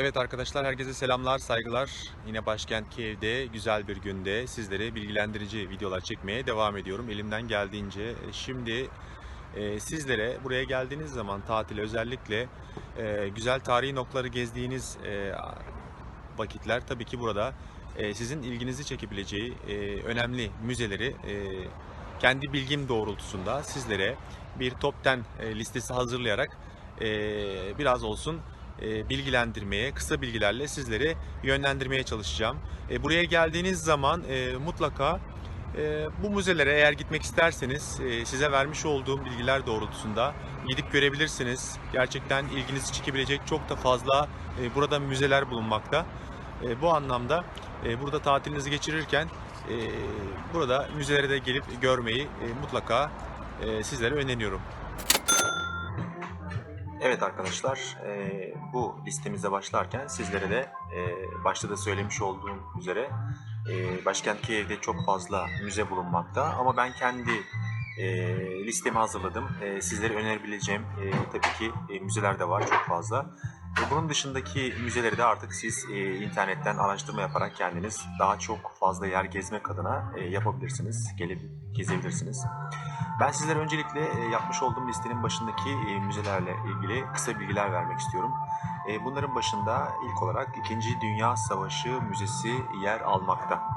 Evet arkadaşlar herkese selamlar, saygılar. Yine başkent Kiev'de güzel bir günde sizlere bilgilendirici videolar çekmeye devam ediyorum elimden geldiğince. Şimdi e, sizlere buraya geldiğiniz zaman tatile özellikle e, güzel tarihi noktaları gezdiğiniz e, vakitler tabii ki burada e, sizin ilginizi çekebileceği e, önemli müzeleri e, kendi bilgim doğrultusunda sizlere bir top 10 e, listesi hazırlayarak e, biraz olsun bilgilendirmeye, kısa bilgilerle sizleri yönlendirmeye çalışacağım. E, Buraya geldiğiniz zaman e, mutlaka e, bu müzelere eğer gitmek isterseniz e, size vermiş olduğum bilgiler doğrultusunda gidip görebilirsiniz. Gerçekten ilginizi çekebilecek çok da fazla e, burada müzeler bulunmakta. E, Bu anlamda e, burada tatilinizi geçirirken e, burada müzelere de gelip görmeyi e, mutlaka e, sizlere öneriyorum. Evet arkadaşlar, e, bu listemize başlarken sizlere de e, başta da söylemiş olduğum üzere e, başkent Kiev'de çok fazla müze bulunmakta ama ben kendi e, listemi hazırladım. E, sizlere önerebileceğim e, tabii ki e, müzeler de var çok fazla. E, bunun dışındaki müzeleri de artık siz e, internetten araştırma yaparak kendiniz daha çok fazla yer gezmek adına e, yapabilirsiniz, gelip gezebilirsiniz. Ben sizlere öncelikle e, yapmış olduğum listenin başındaki e, müzelerle ilgili kısa bilgiler vermek istiyorum. E, Bunların başında ilk olarak 2. Dünya Savaşı Müzesi yer almakta.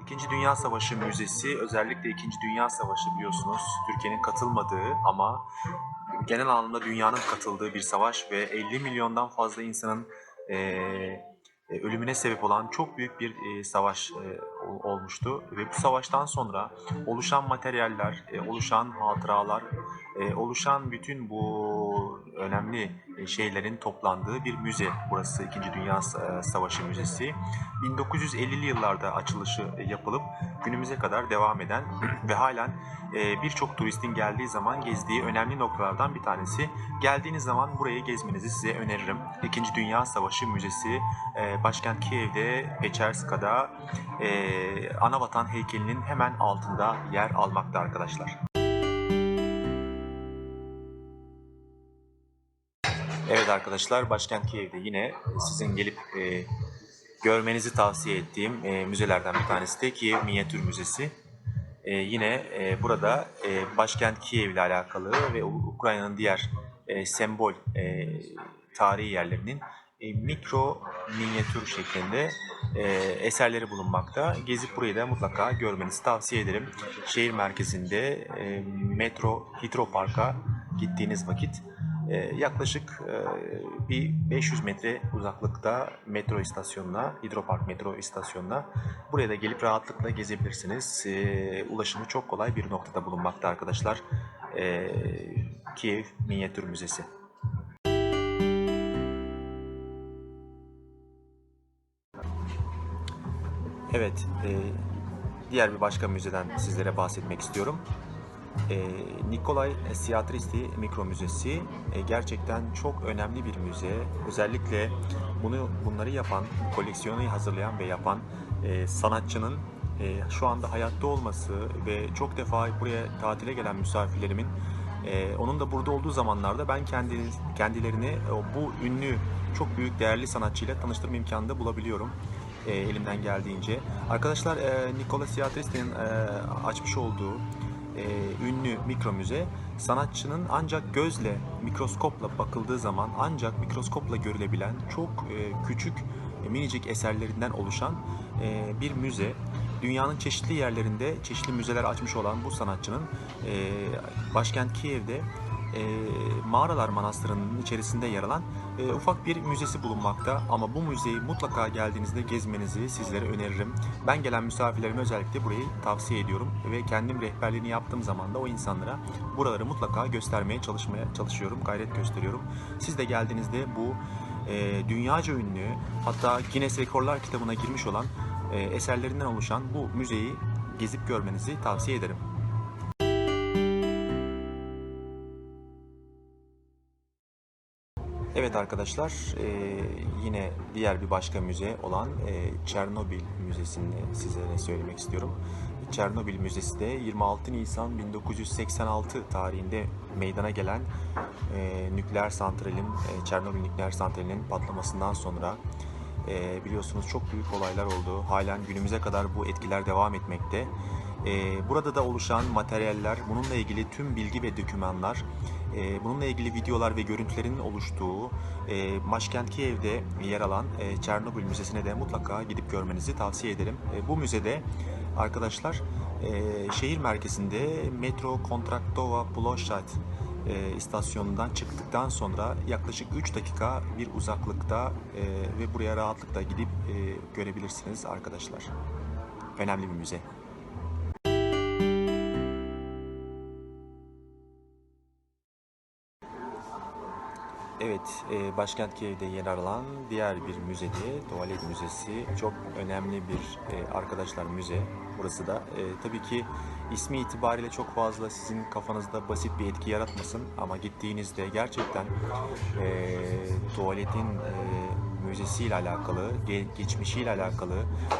İkinci Dünya Savaşı Müzesi özellikle İkinci Dünya Savaşı biliyorsunuz Türkiye'nin katılmadığı ama genel anlamda dünyanın katıldığı bir savaş ve 50 milyondan fazla insanın eee, e, ölümüne sebep olan çok büyük bir e, savaş e, ol- olmuştu. Ve bu savaştan sonra oluşan materyaller, oluşan hatıralar, oluşan bütün bu önemli e, şeylerin toplandığı bir müze burası 2. Dünya Sa- Savaşı Müzesi. 1950'li yıllarda açılışı e, yapılıp günümüze kadar devam eden ve halen e, birçok turistin geldiği zaman gezdiği önemli noktalardan bir tanesi. Geldiğiniz zaman burayı gezmenizi size öneririm. İkinci Dünya Savaşı Müzesi e, başkent Kiev'de Pecherska'da e, Anavatan heykelinin hemen altında yer almakta arkadaşlar. Evet arkadaşlar başkent Kiev'de yine sizin gelip e, görmenizi tavsiye ettiğim e, müzelerden bir tanesi de Kiev Minyatür Müzesi. E, yine e, burada e, başkent Kiev ile alakalı ve Ukrayna'nın diğer e, sembol e, tarihi yerlerinin e, mikro minyatür şeklinde e, eserleri bulunmakta. Gezip burayı da mutlaka görmenizi tavsiye ederim. Şehir merkezinde e, metro Hidropark'a gittiğiniz vakit yaklaşık e, bir 500 metre uzaklıkta metro istasyonuna, Hidropark metro istasyonuna buraya da gelip rahatlıkla gezebilirsiniz. E, ulaşımı çok kolay bir noktada bulunmakta arkadaşlar. E, Kiev Minyatür Müzesi. Evet, e, diğer bir başka müzeden sizlere bahsetmek istiyorum. E, Nikolay Siatristi Mikro Müzesi e, gerçekten çok önemli bir müze. Özellikle bunu bunları yapan, koleksiyonu hazırlayan ve yapan e, sanatçının e, şu anda hayatta olması ve çok defa buraya tatile gelen misafirlerimin e, onun da burada olduğu zamanlarda ben kendi kendilerini e, bu ünlü çok büyük değerli sanatçıyla tanıştırma imkanı da bulabiliyorum e, elimden geldiğince. Arkadaşlar e, Nikola Siatristi'nin e, açmış olduğu e, ünlü mikro müze sanatçının ancak gözle mikroskopla bakıldığı zaman ancak mikroskopla görülebilen çok e, küçük e, minicik eserlerinden oluşan e, bir müze. Dünyanın çeşitli yerlerinde çeşitli müzeler açmış olan bu sanatçının e, başkent Kiev'de e, Mağaralar Manastırı'nın içerisinde yer alan e, ufak bir müzesi bulunmakta ama bu müzeyi mutlaka geldiğinizde gezmenizi sizlere öneririm. Ben gelen misafirlerime özellikle burayı tavsiye ediyorum ve kendim rehberliğini yaptığım zaman da o insanlara buraları mutlaka göstermeye çalışmaya çalışıyorum, gayret gösteriyorum. Siz de geldiğinizde bu e, dünyaca ünlü hatta Guinness Rekorlar kitabına girmiş olan e, eserlerinden oluşan bu müzeyi gezip görmenizi tavsiye ederim. Evet arkadaşlar, e, yine diğer bir başka müze olan e, Çernobil Müzesi'ni sizlere söylemek istiyorum. Çernobil Müzesi de 26 Nisan 1986 tarihinde meydana gelen e, nükleer santralin, e, Çernobil nükleer santralinin patlamasından sonra e, biliyorsunuz çok büyük olaylar oldu. Halen günümüze kadar bu etkiler devam etmekte. E, burada da oluşan materyaller, bununla ilgili tüm bilgi ve dokümanlar, e, bununla ilgili videolar ve görüntülerin oluştuğu e, başkent Kiev'de yer alan Çernobil Müzesi'ne de mutlaka gidip görmenizi tavsiye ederim. Bu müzede arkadaşlar şehir merkezinde Metro Kontraktova Ploshad e, istasyonundan çıktıktan sonra yaklaşık 3 dakika bir uzaklıkta ve buraya rahatlıkla gidip görebilirsiniz arkadaşlar. Önemli bir müze. Evet, e, başkent Kiev'de yer alan diğer bir müzede, Tuvalet Müzesi. Çok önemli bir e, arkadaşlar müze. Burası da e, tabii ki ismi itibariyle çok fazla sizin kafanızda basit bir etki yaratmasın. Ama gittiğinizde gerçekten e, tuvaletin e, müzesiyle alakalı, ge- geçmişiyle alakalı,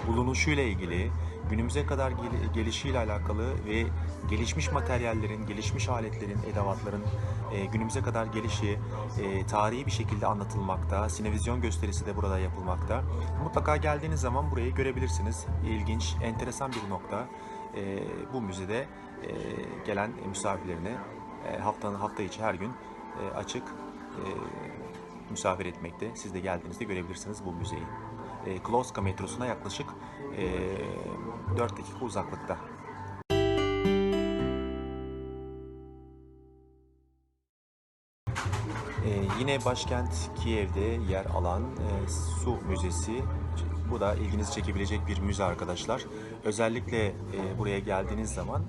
bulunuşuyla ilgili, günümüze kadar gel- gelişiyle alakalı ve gelişmiş materyallerin, gelişmiş aletlerin, edevatların e, günümüze kadar gelişi e, tarihi bir şekilde anlatılmakta. Sinevizyon gösterisi de burada yapılmakta. Mutlaka geldiğiniz zaman burayı görebilirsiniz. İlginç, enteresan bir nokta. E, bu müzede e, gelen misafirlerine e, haftanın hafta içi her gün e, açık e, misafir etmekte. Siz de geldiğinizde görebilirsiniz bu müzeyi. E, Kloska metrosuna yaklaşık e, 4 dakika uzaklıkta. Ee, yine başkent Kiev'de yer alan e, Su Müzesi. Bu da ilginizi çekebilecek bir müze arkadaşlar. Özellikle e, buraya geldiğiniz zaman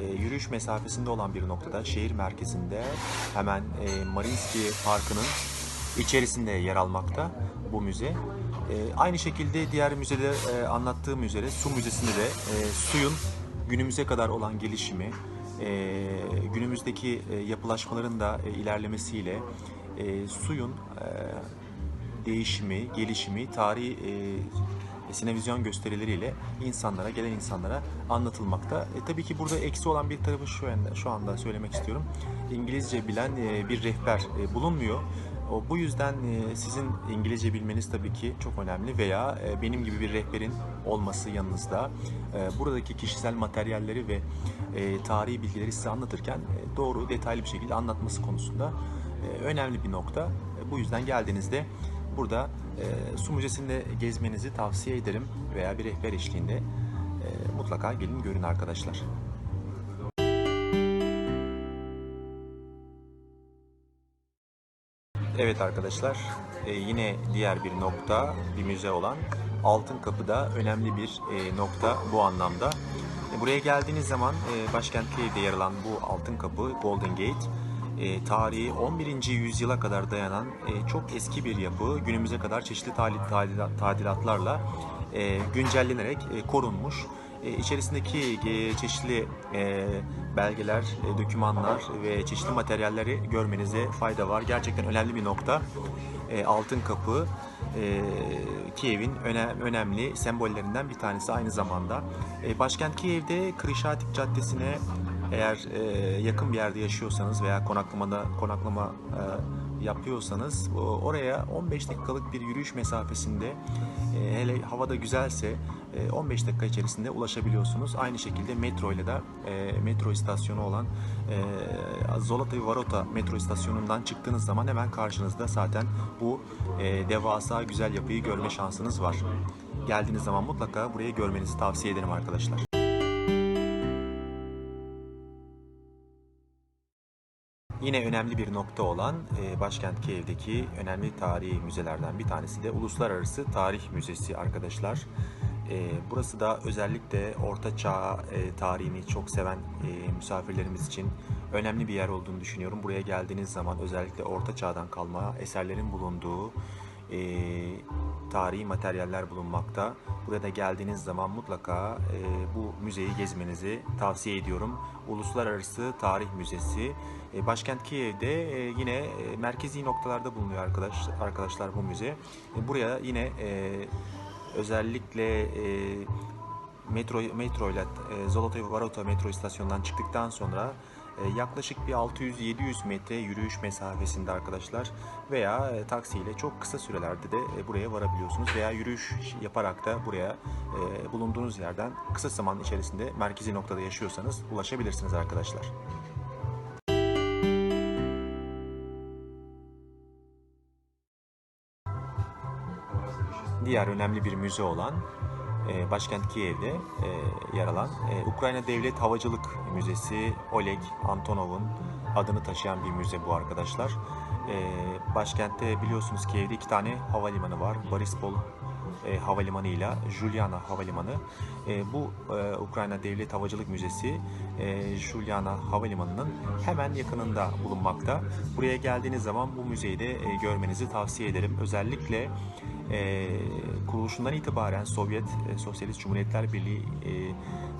e, yürüyüş mesafesinde olan bir noktada şehir merkezinde hemen e, Parkı'nın içerisinde yer almakta bu müze. E, aynı şekilde diğer müzede e, anlattığım üzere Su Müzesi'nde de e, suyun günümüze kadar olan gelişimi, e, günümüzdeki e, yapılaşmaların da e, ilerlemesiyle e, suyun e, değişimi, gelişimi, tarihi e, sinevizyon gösterileriyle insanlara, gelen insanlara anlatılmakta. E, tabii ki burada eksi olan bir tarafı şu anda, şu anda söylemek istiyorum. İngilizce bilen e, bir rehber e, bulunmuyor. Bu yüzden e, sizin İngilizce bilmeniz tabii ki çok önemli veya e, benim gibi bir rehberin olması yanınızda e, buradaki kişisel materyalleri ve tarihi bilgileri size anlatırken doğru, detaylı bir şekilde anlatması konusunda önemli bir nokta. Bu yüzden geldiğinizde burada su müzesinde gezmenizi tavsiye ederim veya bir rehber eşliğinde mutlaka gelin görün arkadaşlar. Evet arkadaşlar, e, yine diğer bir nokta, bir müze olan Altın Kapı'da önemli bir e, nokta bu anlamda. E, buraya geldiğiniz zaman başkent Kiev'de yer alan bu Altın Kapı, Golden Gate, tarihi 11. yüzyıla kadar dayanan çok eski bir yapı. Günümüze kadar çeşitli tadilatlarla e, güncellenerek korunmuş. E, içerisindeki e, çeşitli e, belgeler, dokümanlar ve çeşitli materyalleri görmenize fayda var. Gerçekten önemli bir nokta. Altın Kapı Kiev'in öne- önemli sembollerinden bir tanesi aynı zamanda. Başkent Kiev'de Krişatik Caddesi'ne eğer yakın bir yerde yaşıyorsanız veya konaklamada konaklama yapıyorsanız oraya 15 dakikalık bir yürüyüş mesafesinde hele havada güzelse 15 dakika içerisinde ulaşabiliyorsunuz. Aynı şekilde metro ile de e, metro istasyonu olan e, Zolotay Varota metro istasyonundan çıktığınız zaman hemen karşınızda zaten bu e, devasa güzel yapıyı görme şansınız var. Geldiğiniz zaman mutlaka burayı görmenizi tavsiye ederim arkadaşlar. Yine önemli bir nokta olan e, başkent Kiev'deki önemli tarihi müzelerden bir tanesi de Uluslararası Tarih Müzesi arkadaşlar. E, burası da özellikle Orta Çağ e, tarihini çok seven e, misafirlerimiz için önemli bir yer olduğunu düşünüyorum. Buraya geldiğiniz zaman özellikle Orta Çağ'dan kalma eserlerin bulunduğu e, tarihi materyaller bulunmakta. Burada geldiğiniz zaman mutlaka e, bu müzeyi gezmenizi tavsiye ediyorum. Uluslararası Tarih Müzesi. E, başkent Kiev'de e, yine e, merkezi noktalarda bulunuyor arkadaş, arkadaşlar bu müze. E, buraya yine e, özellikle e, metro metro ile Zolotoy Varota metro istasyonundan çıktıktan sonra e, yaklaşık bir 600-700 metre yürüyüş mesafesinde arkadaşlar veya e, taksiyle çok kısa sürelerde de e, buraya varabiliyorsunuz veya yürüyüş yaparak da buraya bulunduğunuz yerden kısa zaman içerisinde merkezi noktada yaşıyorsanız ulaşabilirsiniz arkadaşlar. Diğer önemli bir müze olan e, başkent Kiev'de e, yer alan e, Ukrayna Devlet Havacılık Müzesi Oleg Antonov'un adını taşıyan bir müze bu arkadaşlar. Başkentte biliyorsunuz Kiev'de iki tane havalimanı var. Borispol e, Havalimanı ile Juliana Havalimanı. E, bu e, Ukrayna Devlet Havacılık Müzesi Juliana Havalimanı'nın hemen yakınında bulunmakta. Buraya geldiğiniz zaman bu müzeyi de görmenizi tavsiye ederim. Özellikle kuruluşundan itibaren Sovyet Sosyalist Cumhuriyetler Birliği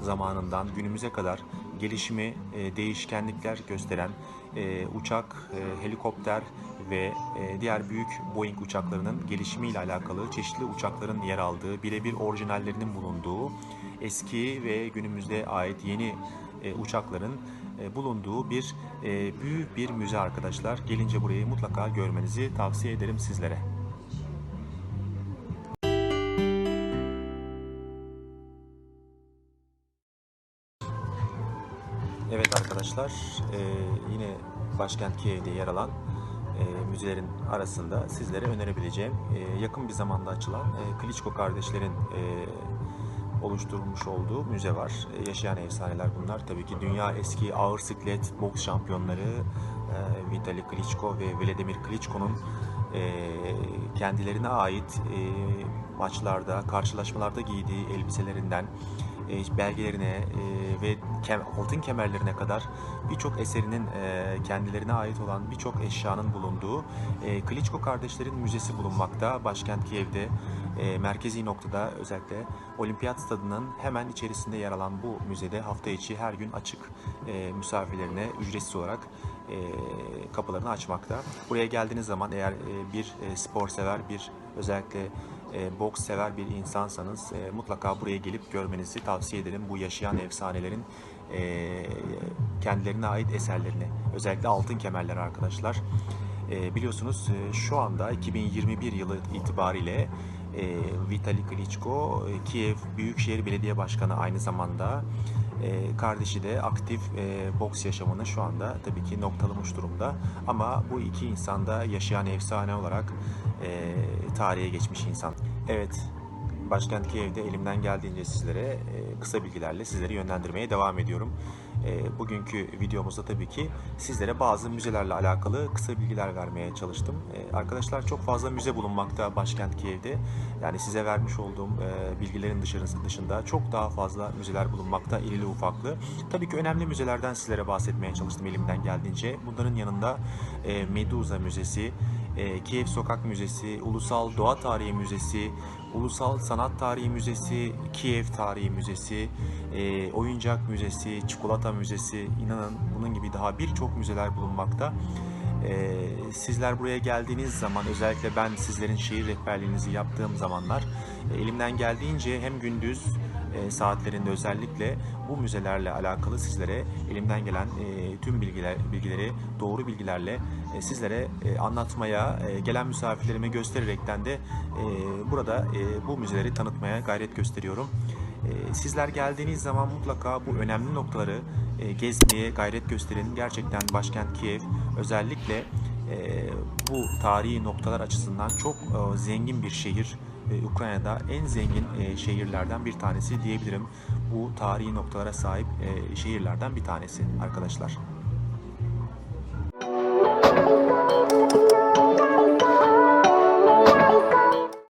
zamanından günümüze kadar gelişimi, e, değişkenlikler gösteren e, uçak, e, helikopter ve e, diğer büyük Boeing uçaklarının gelişimiyle alakalı çeşitli uçakların yer aldığı, birebir orijinallerinin bulunduğu eski ve günümüzde ait yeni e, uçakların e, bulunduğu bir e, büyük bir müze arkadaşlar. Gelince burayı mutlaka görmenizi tavsiye ederim sizlere. Arkadaşlar, e, yine başkent Kiev'de yer alan e, müzelerin arasında sizlere önerebileceğim e, yakın bir zamanda açılan e, Klitschko kardeşlerin e, oluşturmuş olduğu müze var. E, yaşayan efsaneler bunlar. Tabii ki dünya eski ağır siklet boks şampiyonları e, Vitali Klitschko ve Vladimir Klitschko'nun e, kendilerine ait e, maçlarda, karşılaşmalarda giydiği elbiselerinden e, belgelerine e, ve altın kemerlerine kadar birçok eserinin e, kendilerine ait olan birçok eşyanın bulunduğu e, Klitschko kardeşlerin müzesi bulunmakta. Başkent Kiev'de merkezi noktada özellikle Olimpiyat Stadı'nın hemen içerisinde yer alan bu müzede hafta içi her gün açık misafirlerine ücretsiz olarak kapılarını açmakta. Buraya geldiğiniz zaman eğer bir spor sever, bir özellikle e, boks sever bir insansanız e, mutlaka buraya gelip görmenizi tavsiye ederim. Bu yaşayan efsanelerin e, kendilerine ait eserlerini. Özellikle altın kemerler arkadaşlar. E, biliyorsunuz e, şu anda 2021 yılı itibariyle e, Vitali Klitschko e, Kiev Büyükşehir Belediye Başkanı aynı zamanda e, kardeşi de aktif e, boks yaşamını şu anda tabii ki noktalamış durumda. Ama bu iki insan da yaşayan efsane olarak e, tarihe geçmiş insan. Evet, başkent Kiev'de elimden geldiğince sizlere e, kısa bilgilerle sizleri yönlendirmeye devam ediyorum. E, bugünkü videomuzda tabii ki sizlere bazı müzelerle alakalı kısa bilgiler vermeye çalıştım. E, arkadaşlar çok fazla müze bulunmakta başkent Kiev'de. Yani size vermiş olduğum bilgilerin dışında çok daha fazla müzeler bulunmakta irili ufaklı. Tabii ki önemli müzelerden sizlere bahsetmeye çalıştım elimden geldiğince. Bunların yanında Medusa Müzesi, e, Kiev Sokak Müzesi, Ulusal Doğa Tarihi Müzesi, Ulusal Sanat Tarihi Müzesi, Kiev Tarihi Müzesi, e, Oyuncak Müzesi, Çikolata Müzesi, inanın bunun gibi daha birçok müzeler bulunmakta. E, sizler buraya geldiğiniz zaman özellikle ben sizlerin şehir rehberliğinizi yaptığım zamanlar e, elimden geldiğince hem gündüz saatlerinde özellikle bu müzelerle alakalı sizlere elimden gelen e, tüm bilgiler bilgileri doğru bilgilerle e, sizlere e, anlatmaya, e, gelen misafirlerime göstererekten de e, burada e, bu müzeleri tanıtmaya gayret gösteriyorum. E, sizler geldiğiniz zaman mutlaka bu önemli noktaları e, gezmeye gayret gösterin. Gerçekten başkent Kiev özellikle e, bu tarihi noktalar açısından çok e, zengin bir şehir. E, Ukrayna'da en zengin e, şehirlerden bir tanesi diyebilirim. Bu tarihi noktalara sahip e, şehirlerden bir tanesi arkadaşlar.